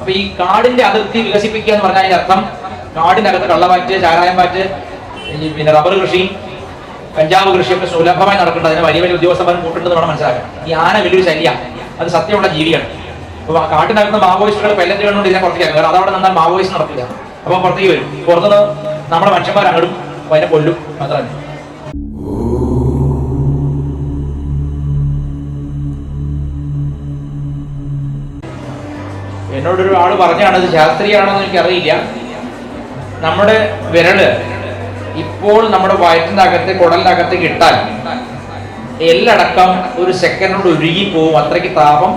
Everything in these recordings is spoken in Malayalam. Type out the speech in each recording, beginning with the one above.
അപ്പൊ ഈ കാടിന്റെ അതിർത്തി വികസിപ്പിക്കുക എന്ന് പറഞ്ഞാൽ അർത്ഥം കാടിനകത്ത് കള്ളവാറ്റ് ചാരായം വാറ്റ് ഈ പിന്നെ റബ്ബർ കൃഷി കഞ്ചാവ് കൃഷിയൊക്കെ സുലഭമായി നടക്കേണ്ടത് അതിന് വലിയ വലിയ ഉദ്യോഗസ്ഥന്മാരും കൂട്ടുണ്ടെന്ന് വേണം മനസ്സിലാക്കാൻ. ഈ ആന വലിയൊരു ശല്യ. അത് സത്യമുള്ള ജീവിയാണ്. അപ്പൊ ആ കാട്ടിനകത്ത് മാവോയിസ്റ്റുകൾ പെല്ലറ്റ് കണ്ടുകൊണ്ട് ഇതിനെ പുറത്തേക്ക് കാരണം അതവിടെ നിന്നാൽ മാവോയിസ്റ്റ് നടക്കില്ല. അപ്പൊ പുറത്തേക്ക് വരും. പുറത്തുനിന്ന് നമ്മുടെ അപ്പൊ അതിനെ കൊല്ലും. അത്ര എന്നോടൊരു ആൾ പറഞ്ഞാണ് അത് ശാസ്ത്രീയമാണെന്ന് എനിക്കറിയില്ല. നമ്മുടെ വിരൽ ഇപ്പോൾ നമ്മുടെ കുടലിന്റെ അകത്ത് കിട്ടാൻ എല്ലടക്കം ഒരു സെക്കൻഡിനോട് ഉരുകി പോവും. അത്രയ്ക്ക് താപം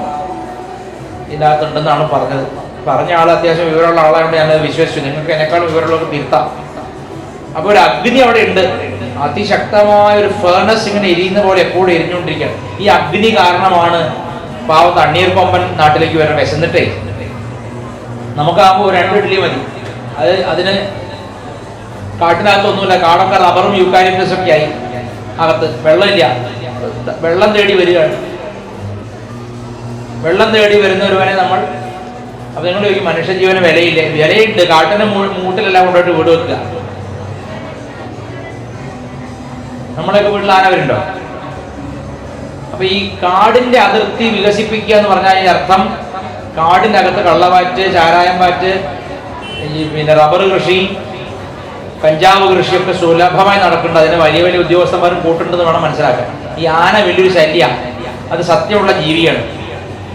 ഇതിനകത്തുണ്ടെന്നാണ് പറഞ്ഞത്. പറഞ്ഞ ആൾ അത്യാവശ്യം വിവരമുള്ള ആളായതുകൊണ്ട് ഞാനത് വിശ്വസിച്ചു. നിങ്ങൾക്ക് എന്നെക്കാളും വിവരമുള്ളവർക്ക് തിരുത്താം. അപ്പോൾ ഒരു അഗ്നി അവിടെ ഉണ്ട്. അതിശക്തമായ ഒരു ഫേർണസ് ഇങ്ങനെ എരിയുന്ന പോലെ എപ്പോഴും എരിഞ്ഞുകൊണ്ടിരിക്കുകയാണ്. ഈ അഗ്നി കാരണമാണ് പാവ തണ്ണീർ കൊമ്പൻ നാട്ടിലേക്ക് വരാൻ വിശന്നിട്ടേ നമുക്കാകുമ്പോൾ രണ്ട് ഇഡ്ഡലി മതി. അത് അതിന് കാട്ടിനകത്തൊന്നുമില്ല കാടൊക്കെ റബറും യൂക്കാലിപ്റ്റസും ഒക്കെ ആയി അകത്ത് വെള്ളമില്ല. വെള്ളം തേടി വരികയാണ്. വെള്ളം തേടി വരുന്ന ഒരുവനെ നമ്മൾ അപ്പൊ നിങ്ങൾ ഈ മനുഷ്യജീവന് വിലയില്ല? വിലയുണ്ട്. കാട്ടിന് മൂട്ടിലെല്ലാം കൊണ്ടുപോയിട്ട് വീട് വെക്കുക. നമ്മളെയൊക്കെ വീട്ടിൽ ആനവരുണ്ടോ അപ്പൊ ഈ കാടിന്റെ അതിർത്തി വികസിപ്പിക്കുക എന്ന് പറഞ്ഞാൽ അർത്ഥം കാടിനകത്ത് കള്ളവാറ്റ് ചാരായം വാറ്റ് ഈ പിന്നെ റബ്ബർ കൃഷി കഞ്ചാവ് കൃഷിയൊക്കെ സുലഭമായി നടക്കുന്നുണ്ട്. അതിന് വലിയ വലിയ ഉദ്യോഗസ്ഥന്മാരും കൂട്ടുണ്ടെന്ന് വേണം മനസ്സിലാക്കാൻ. ഈ ആന വലിയൊരു ശല്യമാണ് അത് സത്യമുള്ള ജീവിയാണ്.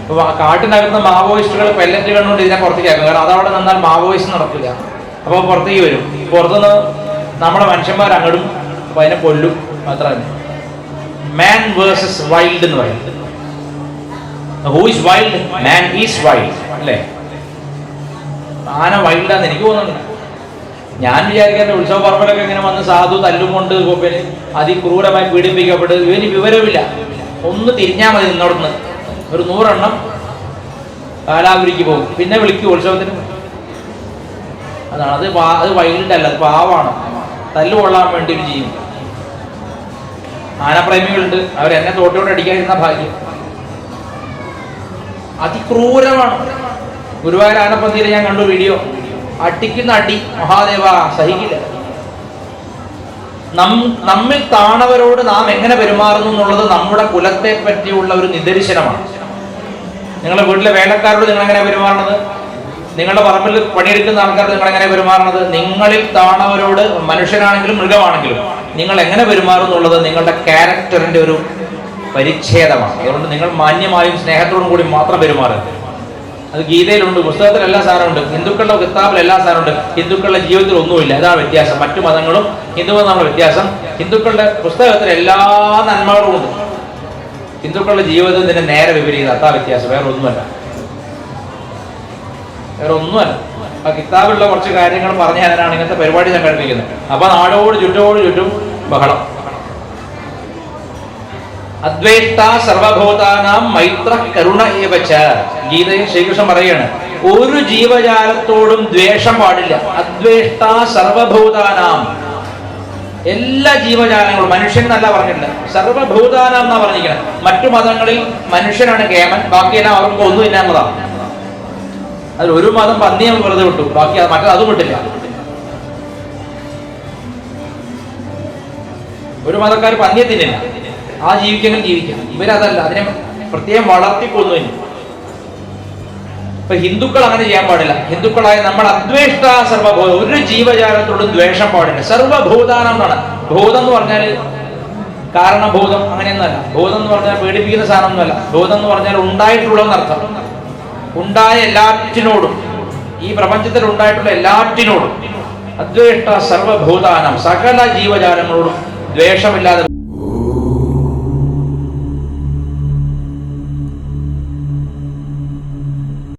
അപ്പോൾ കാട്ടിനകത്ത് മാവോയിസ്റ്റുകൾ പെല്ലറ്റ് കണ്ടുകൊണ്ട് ഇതിനെ പുറത്തേക്ക് ആക്കും കാരണം അതവിടെ നിന്നാൽ മാവോയിസ്റ്റ് നടക്കില്ല. അപ്പോൾ പുറത്തേക്ക് വരും. പുറത്തുനിന്ന് നമ്മുടെ മനുഷ്യന്മാർ അങ്ങടും അപ്പൊ അതിനെ കൊല്ലും. അത്ര മാൻ വേഴ്സസ് വൈൽഡ് എന്ന് പറയും. Who is wild man is wild അല്ലേ? ആന വൈൽഡാന്ന് എനിക്ക് തോന്നുന്നുണ്ട് ഞാൻ വിചാരിക്കുന്ന ഉത്സവ പറമ്പിലൊക്കെ ഇങ്ങനെ വന്ന് സാധു തല്ലും കൊണ്ട് ഗോപ്യന് അതിക്രൂരമായി പീഡിപ്പിക്കപ്പെട്ട് ഇവന് വിവരമില്ല. ഒന്ന് തിരിഞ്ഞാൽ മതി നിന്നോടന്ന്. ഒരു നൂറെണ്ണം കാലാപുരിക്ക് പോകും. പിന്നെ വിളിക്കും ഉത്സവത്തിന്. അതാണ്. അത് അത് വൈൽഡ് അല്ല അത് പാവാണ്. തല്ല് കൊള്ളാൻ വേണ്ടി ഒരു ചെയ്യും. ആനപ്രേമികളുണ്ട്. അവരെന്നെ തോട്ടോട് അടിക്കാതിരുന്ന ഭാഗ്യം. അതിക്രൂരമാണ്. ഗുരുവായൂർ ആനപ്പന്തിയിൽ ഞാൻ കണ്ടു വീഡിയോ അടിക്കുന്ന അടി മഹാദേവ സഹിക്കില്ല. നമ്മിൽ താണവരോട് നാം എങ്ങനെ പെരുമാറുന്നു എന്നുള്ളത് നമ്മുടെ കുലത്തെ പറ്റിയുള്ള ഒരു നിദർശനമാണ്. നിങ്ങളുടെ വീട്ടിലെ വേലക്കാരോട് നിങ്ങൾ എങ്ങനെ പെരുമാറണത് നിങ്ങളുടെ പറമ്പിൽ പണിയെടുക്കുന്ന ആൾക്കാരോട് നിങ്ങൾ എങ്ങനെ പെരുമാറണത് നിങ്ങളിൽ താണവരോട് മനുഷ്യനാണെങ്കിലും മൃഗമാണെങ്കിലും നിങ്ങൾ എങ്ങനെ പെരുമാറുന്നുള്ളത് നിങ്ങളുടെ ക്യാരക്ടറിന്റെ ഒരു പരിച്ഛേദമാണ്. അതുകൊണ്ട് നിങ്ങൾ മാന്യമായും സ്നേഹത്തോടും കൂടി മാത്രം പെരുമാറുക അത് ഗീതയിലുണ്ട് പുസ്തകത്തിൽ എല്ലാ സാധനമുണ്ട് ഹിന്ദുക്കളുടെ കിതാബിൽ എല്ലാ സാധനമുണ്ട് ഹിന്ദുക്കളുടെ ജീവിതത്തിൽ ഒന്നുമില്ല. അതാണ് വ്യത്യാസം. മറ്റു മതങ്ങളും ഹിന്ദു മതങ്ങളുടെ വ്യത്യാസം. ഹിന്ദുക്കളുടെ പുസ്തകത്തിൽ എല്ലാ നന്മകളും ഉണ്ട്. ഹിന്ദുക്കളുടെ ജീവിതത്തിന്റെ നേരെ വിപരീതം. അതാ വ്യത്യാസം. വേറെ ഒന്നുമല്ല വേറെ ഒന്നുമല്ല ആ കിതാബിലുള്ള കുറച്ച് കാര്യങ്ങൾ പറഞ്ഞു തരാനാണ് ഇങ്ങനത്തെ പരിപാടി സംഘടിപ്പിക്കുന്നത് അപ്പൊ നാടോട് ചുറ്റോട് ചുറ്റും ബഹളം. അദ്വേഷ്ട സർവഭൂതാനാം മൈത്ര കരുണ ഏവച്ച ഗീതയിൽ ശ്രീകൃഷ്ണൻ പറയാണ് ഒരു ജീവജാലത്തോടും ദ്വേഷം പാടില്ല. അദ്വേഷ്ട സർവഭൂതാനാം. എല്ലാ ജീവജാലങ്ങളും മനുഷ്യൻ എന്നല്ല പറഞ്ഞിട്ടുണ്ട് സർവഭൂതാനം എന്നാ പറഞ്ഞിരിക്കുന്നത് മറ്റു മതങ്ങളിൽ മനുഷ്യനാണ് കേമൻ ബാക്കിയെല്ലാം അവർക്ക് ഒന്നും ഇല്ല എന്നതാണ്. അതിൽ ഒരു മതം പന്നിയെ വെറുതെ വിട്ടു. ബാക്കി മറ്റേ അതും വിട്ടില്ല. ഒരു മതക്കാർ പന്നിയെ തിന്നില്ല. ആ ജീവിക്കെങ്കിലും ജീവിക്കാം ഇവരതല്ല. അതിനെ പ്രത്യേകം വളർത്തിക്കൊന്നു ഇപ്പൊ ഹിന്ദുക്കൾ അങ്ങനെ ചെയ്യാൻ പാടില്ല. ഹിന്ദുക്കളായ നമ്മൾ അദ്വേഷ്ട സർവഭൂത ഒരു ജീവജാലത്തോടും ദ്വേഷം പാടില്ല. സർവഭൂതാനം എന്നാണ്. ഭൂതം എന്ന് പറഞ്ഞാൽ കാരണഭൂതം അങ്ങനെയൊന്നുമല്ല. ഭൂതം എന്ന് പറഞ്ഞാൽ പേടിപ്പിക്കുന്ന സാധനമൊന്നുമല്ല. ഭൂതം എന്ന് പറഞ്ഞാൽ ഉണ്ടായിട്ടുള്ളതെന്നർത്ഥം ഉണ്ടായ എല്ലാറ്റിനോടും. ഈ പ്രപഞ്ചത്തിൽ ഉണ്ടായിട്ടുള്ള എല്ലാറ്റിനോടും. അദ്വേഷ്ട സർവഭൂതാനം. സകല ജീവജാലങ്ങളോടും ദ്വേഷമില്ലാതെ